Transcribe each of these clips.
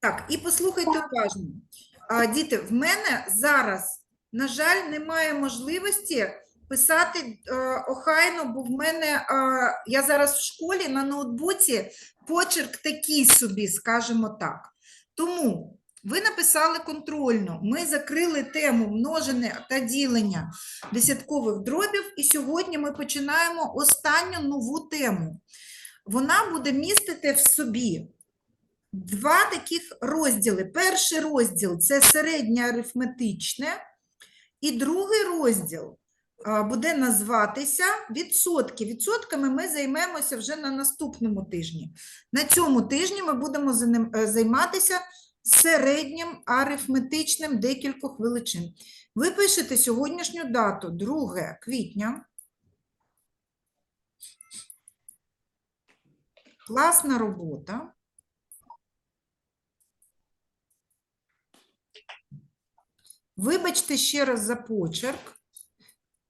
Так, і послухайте уважно. Діти, в мене зараз, на жаль, немає можливості писати е, охайно, бо в мене е, я зараз в школі на ноутбуці почерк такий собі, скажімо так. Тому ви написали контрольно. Ми закрили тему множене та ділення десяткових дробів, і сьогодні ми починаємо останню нову тему. Вона буде містити в собі два таких розділи. Перший розділ це середнє арифметичне, і другий розділ буде назватися відсотки. Відсотками ми займемося вже на наступному тижні. На цьому тижні ми будемо е, займатися середнім арифметичним декількох величин. Ви пишете сьогоднішню дату, 2 квітня. Класна робота. Вибачте ще раз за почерк.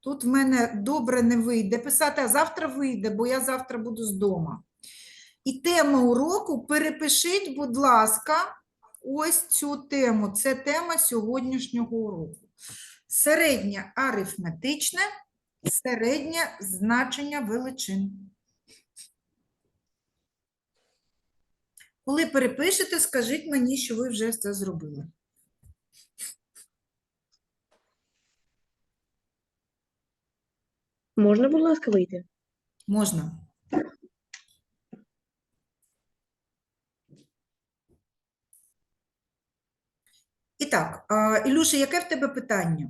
Тут в мене добре не вийде писати, а завтра вийде, бо я завтра буду з дома. І тема уроку перепишіть, будь ласка, ось цю тему. Це тема сьогоднішнього уроку. Середнє арифметичне, середнє значення величин. Коли перепишете, скажіть мені, що ви вже це зробили. Можна, будь ласка, вийти? Можна. І так, Ілюша, яке в тебе питання?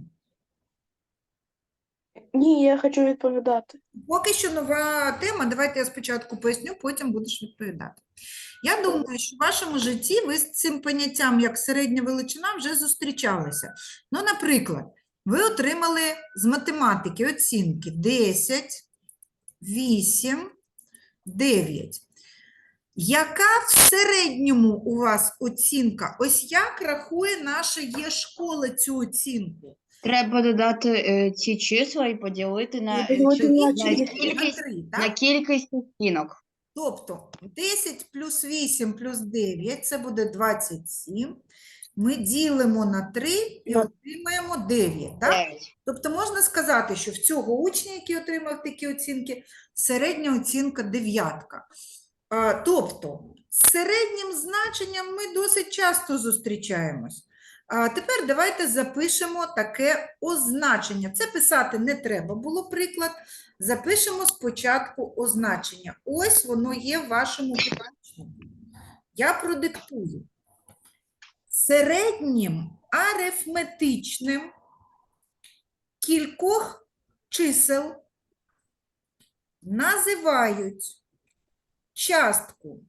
Ні, я хочу відповідати. Поки що нова тема, давайте я спочатку поясню, потім будеш відповідати. Я думаю, що в вашому житті ви з цим поняттям, як середня величина, вже зустрічалися. Ну, наприклад, ви отримали з математики оцінки 10, 8, 9. Яка в середньому у вас оцінка? Ось як рахує наша є школа цю оцінку? Треба додати е, ці числа і поділити на, е, поділити цю- на на. На кількість, 3, на так? кількість оцінок. Тобто 10 плюс 8 плюс 9 це буде 27. Ми ділимо на 3 і На- отримаємо 9. Так? Дев'ять. Тобто можна сказати, що в цього учня, який отримав такі оцінки, середня оцінка дев'ятка. Тобто з середнім значенням ми досить часто зустрічаємось. А тепер давайте запишемо таке означення. Це писати не треба було приклад. Запишемо спочатку означення. Ось воно є в вашому підручнику. Я продиктую. Середнім арифметичним кількох чисел називають частку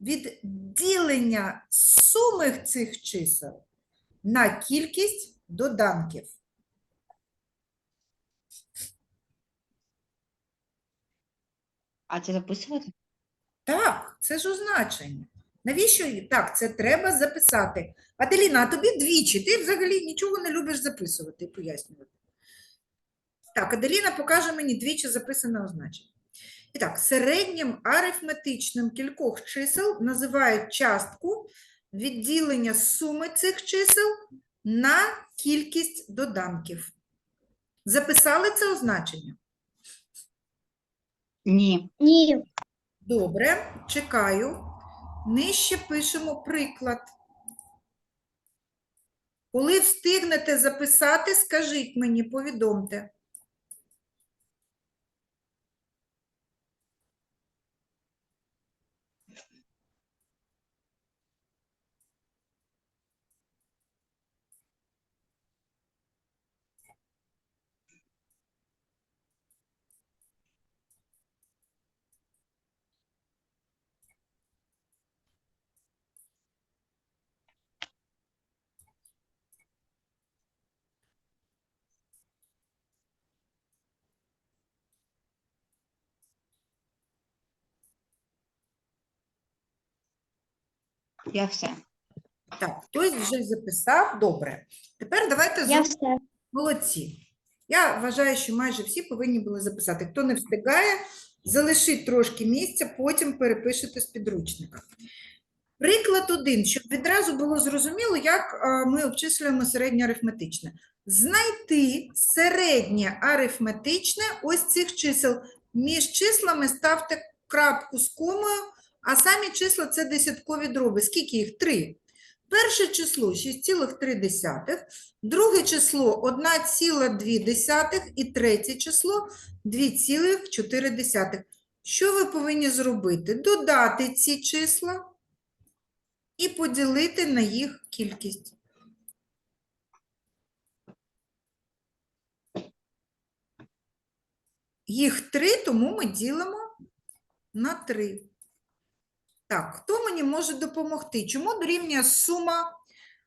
від ділення суми цих чисел на кількість доданків. А це записувати? Так, це ж означення. Навіщо? Так, це треба записати. Аделіна, а тобі двічі. Ти взагалі нічого не любиш записувати і пояснювати. Так, Аделіна покаже мені двічі записане означення. І так, середнім арифметичним кількох чисел називають частку відділення суми цих чисел на кількість доданків. Записали це означення? Ні. Ні. Добре, чекаю. Нижче пишемо приклад. Коли встигнете записати, скажіть мені, повідомте. Я все. Так, хтось вже записав. Добре. Тепер давайте Я зробимо все. молодці. Я вважаю, що майже всі повинні були записати. Хто не встигає, залишіть трошки місця, потім перепишете з підручника. Приклад один, щоб відразу було зрозуміло, як а, ми обчислюємо середнє арифметичне. Знайти середнє арифметичне ось цих чисел. Між числами ставте крапку з комою, а самі числа це десяткові дроби. Скільки їх? Три. Перше число 6,3, друге число 1,2 і третє число 2,4. Що ви повинні зробити? Додати ці числа і поділити на їх кількість. Їх 3, тому ми ділимо на 3. Так, хто мені може допомогти? Чому дорівнює сума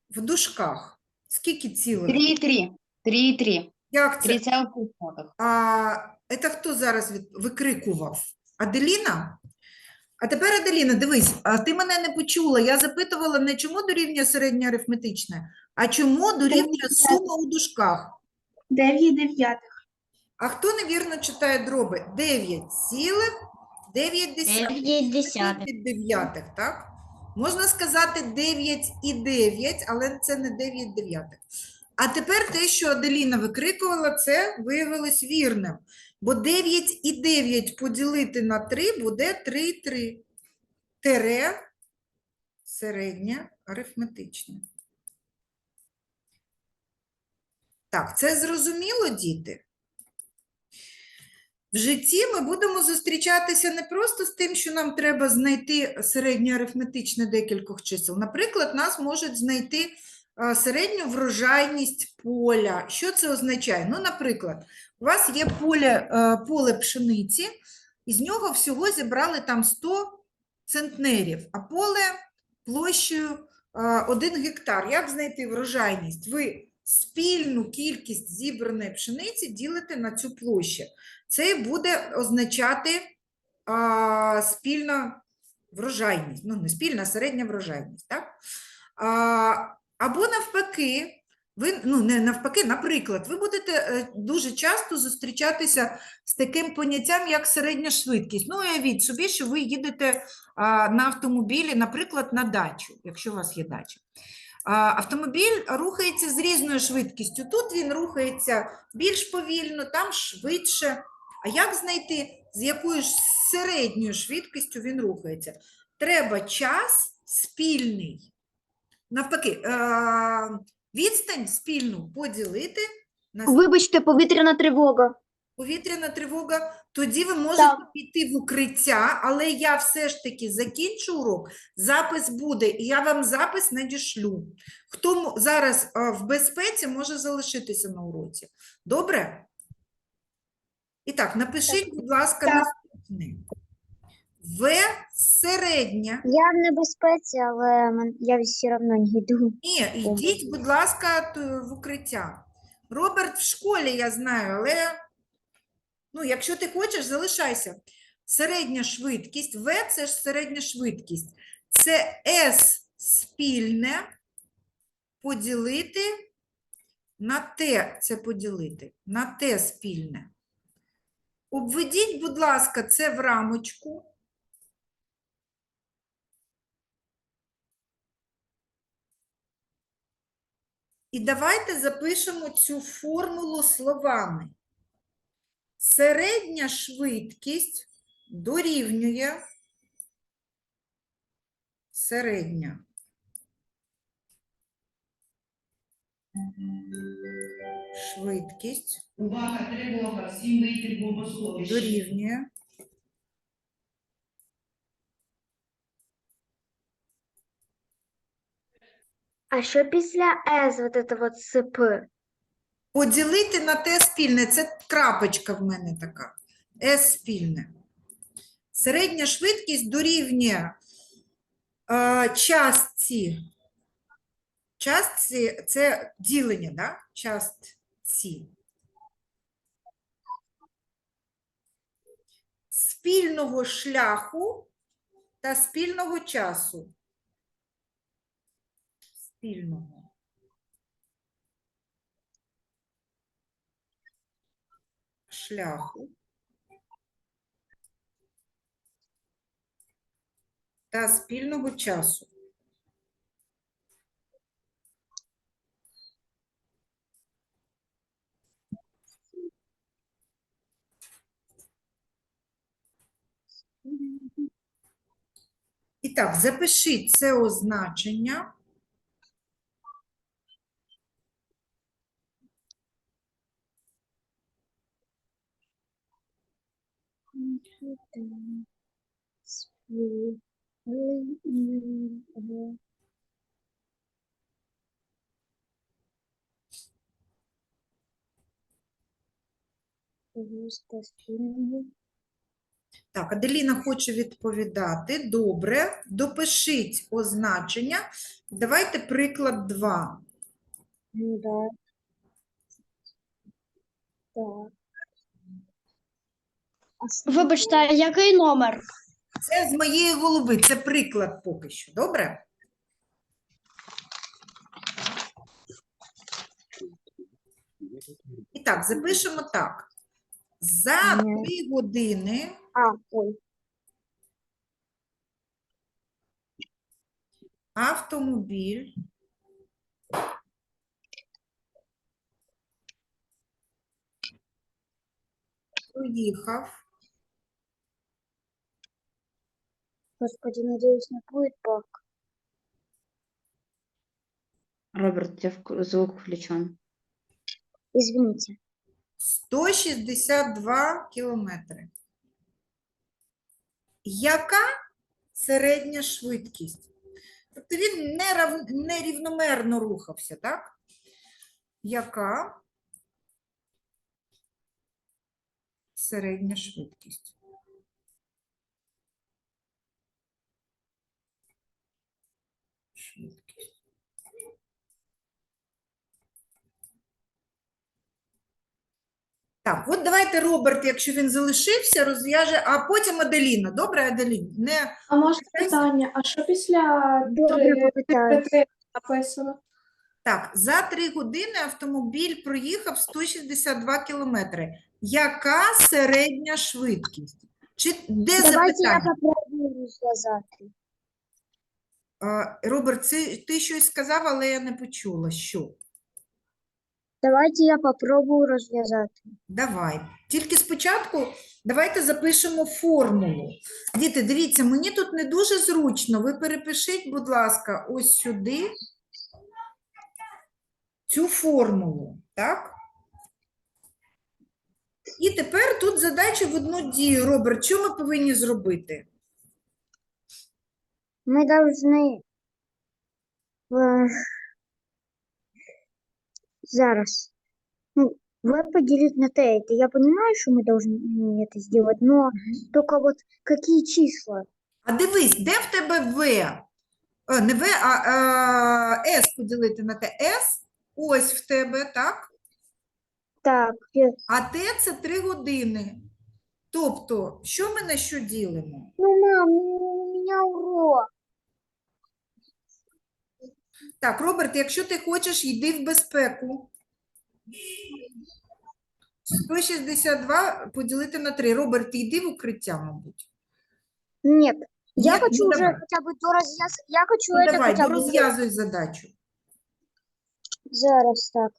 в дужках? Скільки цілих? 3,3. 3,3. Як це? 3,3. А, це хто зараз від... викрикував? Аделіна? А тепер, Аделіна, дивись, а ти мене не почула. Я запитувала не чому дорівнює середнє арифметичне, а чому дорівнює сума у дужках. 9 дев'ятих. А хто невірно читає дроби? 9 цілих 9 десятих. 9 десятих. 9 дев'ятих, так? Можна сказати 9 і 9, але це не 9 дев'ятих. А тепер те, що Аделіна викрикувала, це виявилось вірним. Бо 9 і 9 поділити на 3 буде 3 і 3. Тере середнє арифметичне. Так, це зрозуміло, діти? В житті ми будемо зустрічатися не просто з тим, що нам треба знайти середнє арифметичне декількох чисел. Наприклад, нас можуть знайти середню врожайність поля. Що це означає? Ну, наприклад, у вас є поле, е, поле пшениці, і з нього всього зібрали там 100 центнерів, а поле площею 1 гектар. Як знайти врожайність? Ви спільну кількість зібраної пшениці ділите на цю площу. Це буде означати а, спільна врожайність. Ну, не спільна, а середня врожайність. Так? А, або навпаки, ви, ну, не навпаки, наприклад, ви будете е, дуже часто зустрічатися з таким поняттям, як середня швидкість. Ну, уявіть собі, що ви їдете а, на автомобілі, наприклад, на дачу, якщо у вас є дача. Автомобіль рухається з різною швидкістю. Тут він рухається більш повільно, там швидше. А як знайти, з якою ж середньою швидкістю він рухається? Треба час спільний. Навпаки, е, відстань спільну поділити на Вибачте, повітряна тривога. повітряна тривога, тоді ви можете Так. піти в укриття, але я все ж таки закінчу урок, запис буде, і я вам запис надішлю. Хто зараз в безпеці, може залишитися на уроці. Добре? І так, напишіть, будь ласка, Так. наступне. В середня. Я в небезпеці, але мен- я все одно не йду. Ні, йдіть, будь ласка, т- в укриття. Роберт в школі, я знаю, але ну, якщо ти хочеш, залишайся. Середня швидкість, В це ж середня швидкість. Це S спільне поділити на Т, це поділити, на Т спільне. Обведіть, будь ласка, це в рамочку. І давайте запишемо цю формулу словами. Середня швидкість дорівнює середня швидкість Увага, тривога, всім вийти в бомбосховище. дорівнює А що після С, вот это вот СП? поділити на те спільне. Це крапочка в мене така. С спільне. Середня швидкість дорівнює е, частці. Частці це ділення, да? стовпці. Спільного шляху та спільного часу. Спільного. Шляху. Та спільного часу. Так, запишіть це означення. Так, Аделіна хоче відповідати. Добре, допишіть означення. Давайте приклад 2. Ну да. Так. Вибачте, а який номер? Це з моєї голови, це приклад поки що. Добре? І так, запишемо так. За. 3 години А, ой. автомобіль проїхав Господи, надеюсь, не будет баг. Роберт, у тебя вк- звук включен. Извините. 162 кілометри. Яка середня швидкість? Тобто він нерівномерно рухався, так? Яка середня швидкість? Швидкість. Так, от давайте Роберт, якщо він залишився, розв'яже, а потім Аделіна. Добре, Аделін? Не А може питання, а що після Добре, написано? Так, за три години автомобіль проїхав 162 кілометри. Яка середня швидкість? Чи де Давайте я запитання? попробую розв'язати. А, Роберт, це ти щось сказав, але я не почула. Що? Давайте я попробую розв'язати. Давай. Тільки спочатку давайте запишемо формулу. Діти, дивіться, мені тут не дуже зручно. Ви перепишіть, будь ласка, ось сюди цю формулу, так? І тепер тут задача в одну дію. Роберт, що ми повинні зробити? Мы должны э, зараз ну, v поделить на t. Это я понимаю, что мы должны м, это сделать, но только вот какие числа? А дивись, де в тебе В? Е, Не В, а, а С поділити на Т. С ось в тебе, так? Так, э, А Т це 3 години. Тобто, що ми на що ділимо? ну, мам, ну, у меня урок. Так, Роберт, якщо ти хочеш, йди в безпеку. 162 поділити на 3. Роберт, ти йди в укриття, мабуть. Нет, я Нет, ну хочу уже давай. хотя бы то развяз... Я хочу Ну, это давай, хотя ну, бы розв'язуй задачу. зараз так.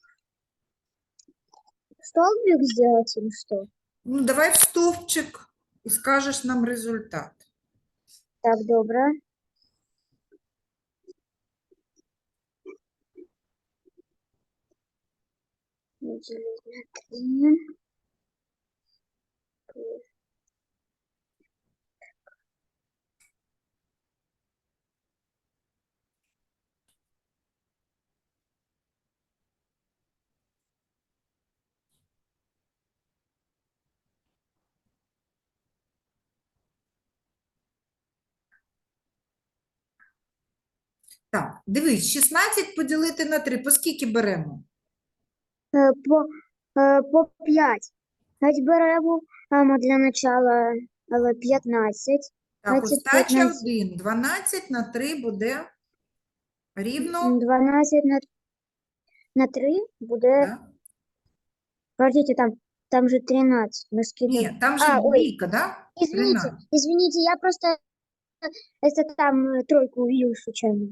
Столбик сделать или что? Ну, давай в стовпчик і скажеш нам результат. Так, добре. Так, дивись, 16 поділити на 3. По скільки беремо? Е, По, е, по 5. Геть беремо ем, для начала але 15. Так, 20, остача 15. 1. 12 на 3 буде рівно. 12 на, на 3 буде. да? Подождите, там, там же 13. Мы скидываем. Ні, там же А, ой. двійка, да? Извините, 13. извините, я просто это там э, тройку увидел случайно.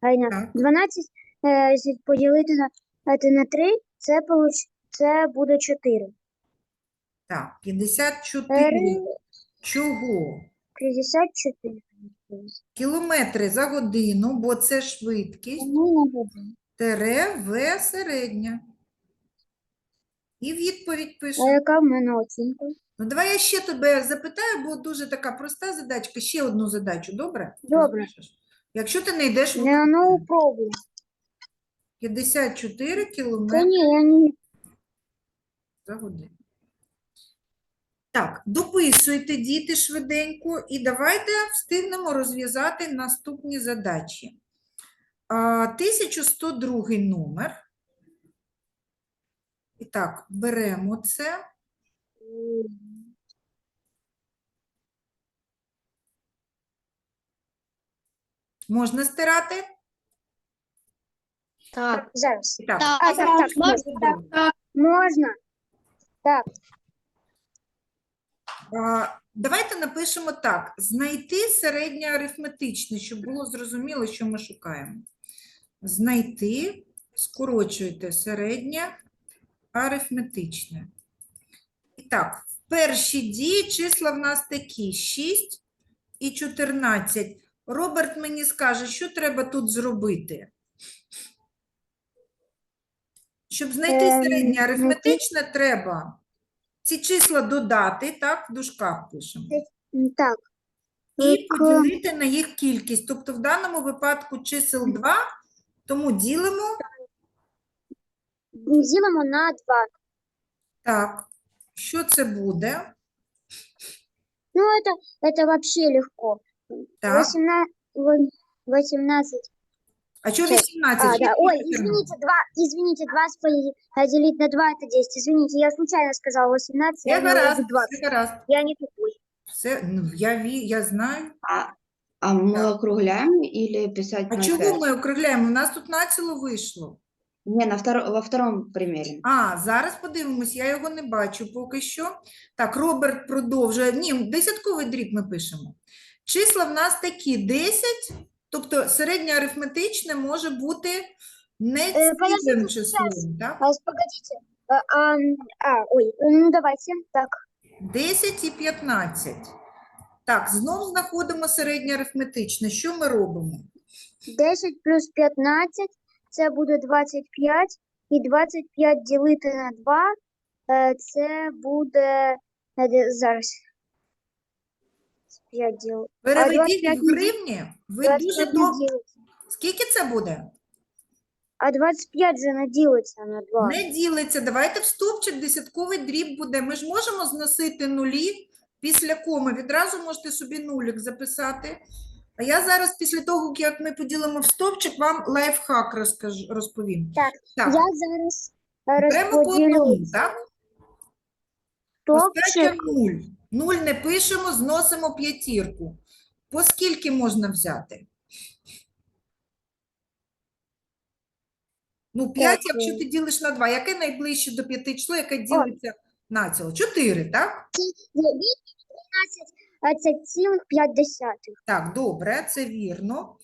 Айна, Так. 12 е, якщо поділити на, это на 3, це, получ... це буде 4. Так, 54. 4, Чого? 54. Кілометри за годину, бо це швидкість. Ну. Тере В середня. І відповідь А яка в мене оцінка? Ну, давай я ще тебе запитаю, бо дуже така проста задачка. Ще одну задачу, добре? Добре. Якщо ти не йдеш в Не, ну, пробуй. 54 Та кілометри за годину. Так, дописуйте, діти, швиденько, і давайте встигнемо розв'язати наступні задачі. 1102 номер. І так, беремо це. Можна стирати? Так, Зараз. І Так, Так, А, так, так, можна. Можна. А, Давайте напишемо так: знайти середнє арифметичне, щоб було зрозуміло, що ми шукаємо. Знайти, скорочуйте середнє арифметичне. І так, в першій дії числа в нас такі: 6 і 14. Роберт мені скаже, що треба тут зробити. Щоб знайти Ем, середнє арифметичне, треба ці числа додати, так, в дужках пишемо. М, Так. І Так, поділити на їх кількість. Тобто в даному випадку чисел 2, тому ділимо Ділимо на 2. так. Що це буде? Ну, это, это вообще легко. Так. 18, 18. А Шесть. 18? А, да. Ой, 14? извините, 2, извините, 2 поделить на 2 это 10. Извините, я случайно сказала 18, Все я в 20. все гаразд. Я не тупой. Все, ну, я, я знаю. а, а мы округляем или писать А на чого пять? ми округляємо? У нас тут націло вийшло. Не, на второ, во втором примере. А, зараз подивимось, я його не бачу поки що. Так, Роберт продовжує. Ні, десятковий дріб ми пишемо. Числа в нас такі 10, тобто середнє арифметичне може бути не Е, цілим числом, так? Погодите. А, а, а, ой, ну давайте. Так, 10 і 15. Так, знов знаходимо середнє арифметичне. Що ми робимо? 10 плюс 15 це буде 25. І 25 ділити на 2 е, це буде е, зараз. 5 діл. Переведіть 25 в гривні. Ви дуже добре. Скільки це буде? А 25 же не ділиться на 2. Не ділиться. Давайте в стовпчик десятковий дріб буде. Ми ж можемо зносити нулі після коми. Відразу можете собі нулік записати. А я зараз, після того, як ми поділимо в стовпчик, вам лайфхак розкажу, розповім. Так, Так, Я зараз беремо по одному, розподілю так? Остача стовпчик. нуль. Нуль не пишемо, зносимо п'ятірку. По скільки можна взяти? Ну, 5, якщо е. ти ділиш на 2. Яке найближче до 5 число, яке ділиться на ціло? 4, так? Відповідь 13,5. Так, добре, це вірно.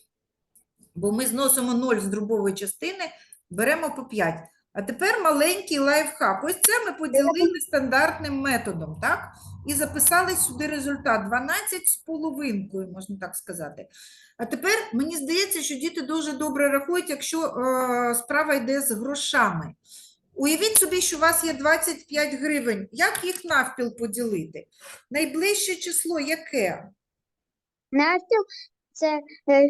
Бо ми зносимо 0 з дробової частини, беремо по 5. А тепер маленький лайфхак. Ось це ми поділили стандартним методом, так? І записали сюди результат 12 з половинкою, можна так сказати. А тепер мені здається, що діти дуже добре рахують, якщо е, справа йде з грошами. Уявіть собі, що у вас є 25 гривень. Як їх навпіл поділити? Найближче число яке? Навпіл це, е,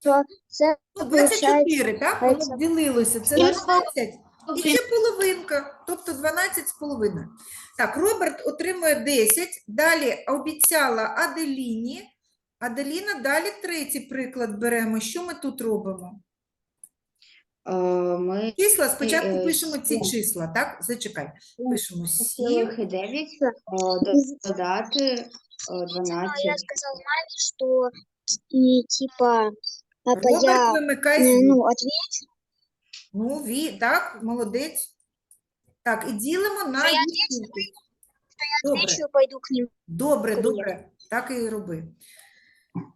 що- що це Ну, Получається, 24, так? Воно це- ділилося. Це Я 12 і ще половинка, тобто 12 з половиною. Так, Роберт отримує 10. Далі обіцяла Аделіні. Аделіна, далі третій приклад беремо. Що ми тут робимо? Э, Мы Числа, спочатку е, пишемо ці сім. числа, так? Зачекай. Ну, Пишемо 7. цілих і дев'ять, Так. э, до- Із- додати э, я 12. сказала маме, что и типа а, по- Роберт, я вимикай звук. ну отвечу. Ну, ві, так, молодець. Так, і ділимо на я їх кількість. Добре. Отвечу пойду к ним. Добре, добре, так і роби.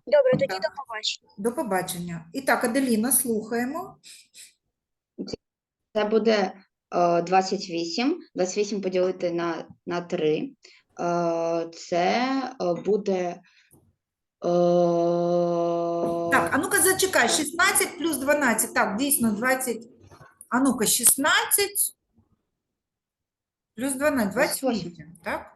Добре, тоді Так. до побачення. До побачення. І так, Аделіна, слухаємо. Це буде е, 28. 28 поділити на, на 3. Е, це е, буде. Так, а ну-ка зачекай, 16 плюс 12. Так, дійсно, 20. А ну-ка, 16 плюс 12, 28, так?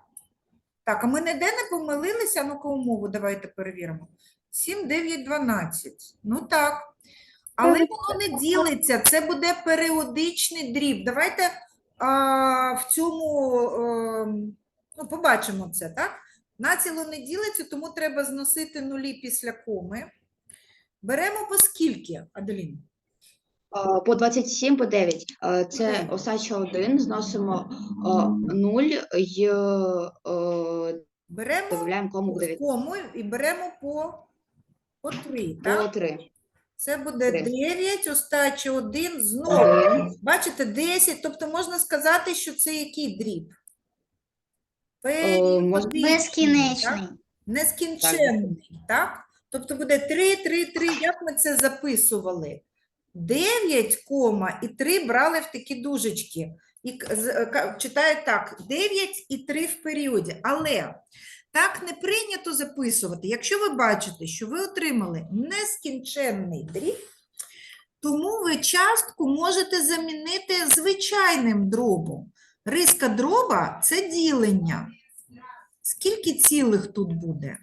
Так, а ми ніде не помилилися? А ну-ка умову давайте перевіримо. 7, 9, 12. Ну так. Але воно не ділиться, це буде періодичний дріб. Давайте а, в цьому, ем, ну, побачимо це, так? Націло не ділиться, тому треба зносити нулі після коми. Беремо по скільки, Аделін? Е, По 27 по 9. Е, Це Окей. остача 1, зносимо 0 і е, Беремо додаємо кому 9 кому і беремо по, по 3, по так? 3. Це буде Три. 9, остача 1, знову. Бачите, 10, тобто можна сказати, що це який дріб? Періодичний, так? Нескінченний, так? Тобто буде 3, 3, 3. Як ми це записували? 9, кома і 3 брали в такі дужечки. І е, читають так: 9 і 3 в періоді. Але так не прийнято записувати. Якщо ви бачите, що ви отримали нескінченний дріб, тому ви частку можете замінити звичайним дробом. Риска дроба це ділення. Скільки цілих тут буде?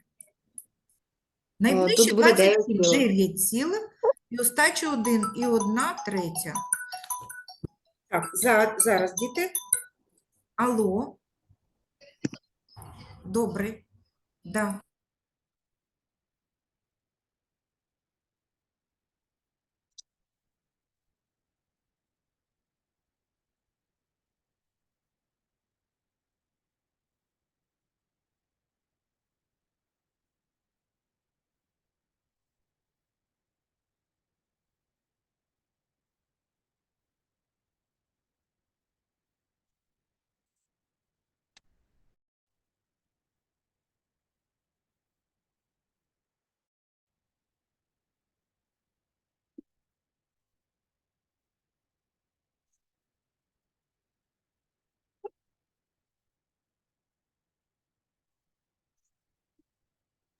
Найближче буде 27, 9 цілих. 9 цілих, і остача 1 і 1 третя. Так, за, зараз, діти. Алло. Добре. Да.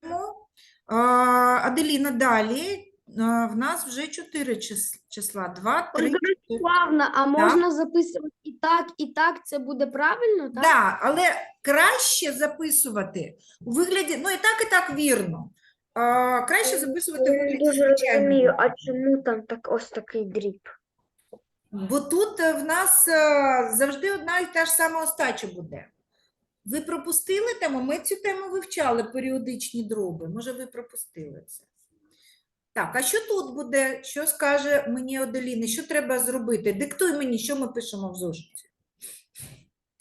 Тому, а, Аделіна, далі в нас вже 4 числа. 2, 3, Ольга Миколаївна, а можна записувати і так, і так, це буде правильно, так? Да, але краще записувати у вигляді, ну і так, і так вірно. А, краще записувати у Я вигляді дуже розумію, а чому там так ось такий дріб? Бо тут е, в нас е, завжди одна і та ж сама остача буде. Ви пропустили тему? Ми цю тему вивчали, періодичні дроби. Може, ви пропустили це. Так, а що тут буде? Що скаже мені Аделіна? Що треба зробити? Диктуй мені, що ми пишемо в зошиті.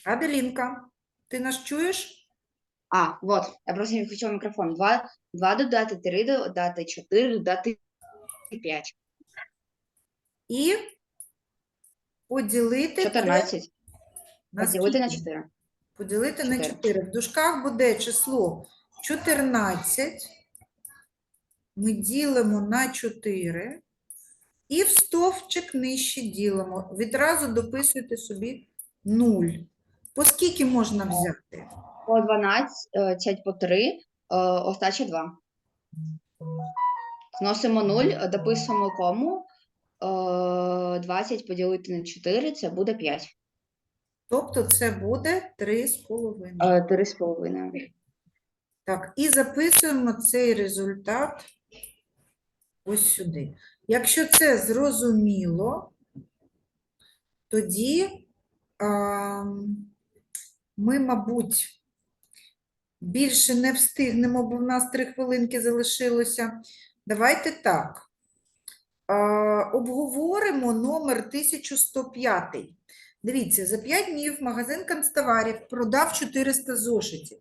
Аделінка, ти нас чуєш? А, вот, я просто не включила мікрофон. 2, 2 додати 3, додати 4, додати 5. І поділити це 14. на Поділити на скільки? 4. Поділити на Чотири. 4. В дужках буде число 14. Ми ділимо на 4. І в стовпчик нижче ділимо. Відразу дописуйте собі 0. По скільки можна взяти? По 12, по 3, остача 2. Зносимо 0, дописуємо кому. Е, 20 поділити на 4, це буде 5. Тобто це буде 3,5. 3,5. Так, і записуємо цей результат ось сюди. Якщо це зрозуміло, тоді а, ми, мабуть, більше не встигнемо, бо в нас три хвилинки залишилося. Давайте так. А, обговоримо номер 1105. Дивіться, за 5 днів магазин канцтоварів продав 400 зошитів.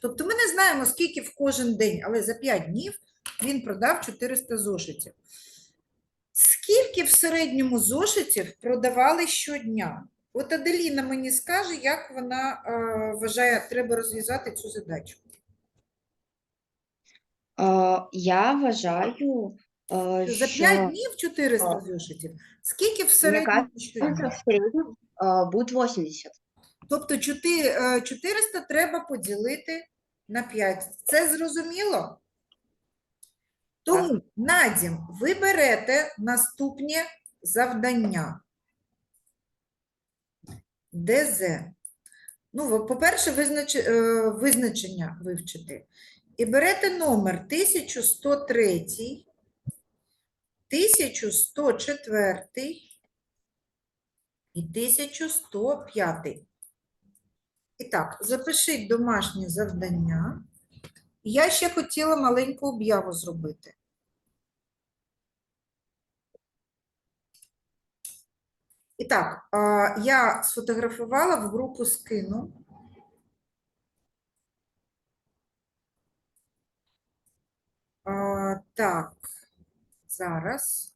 Тобто ми не знаємо, скільки в кожен день, але за 5 днів він продав 400 зошитів. Скільки в середньому зошитів продавали щодня? От Аделіна мені скаже, як вона е, вважає, треба розв'язати цю задачу. Е, Я вважаю, е, За що 5 днів 400 зошитів. Скільки в середньому щодня? в середньому е, буде 80. Тобто чоти- е, 400 треба поділити на 5. Це зрозуміло? Тому, Надім, ви берете наступні завдання. ДЗ. Ну, по-перше, визнач... е, визначення вивчити. І берете номер 1103, 1104 і 1105. І так, запишіть домашнє завдання. Я ще хотіла маленьку об'яву зробити. І так, я сфотографувала в групу скину. Так, зараз.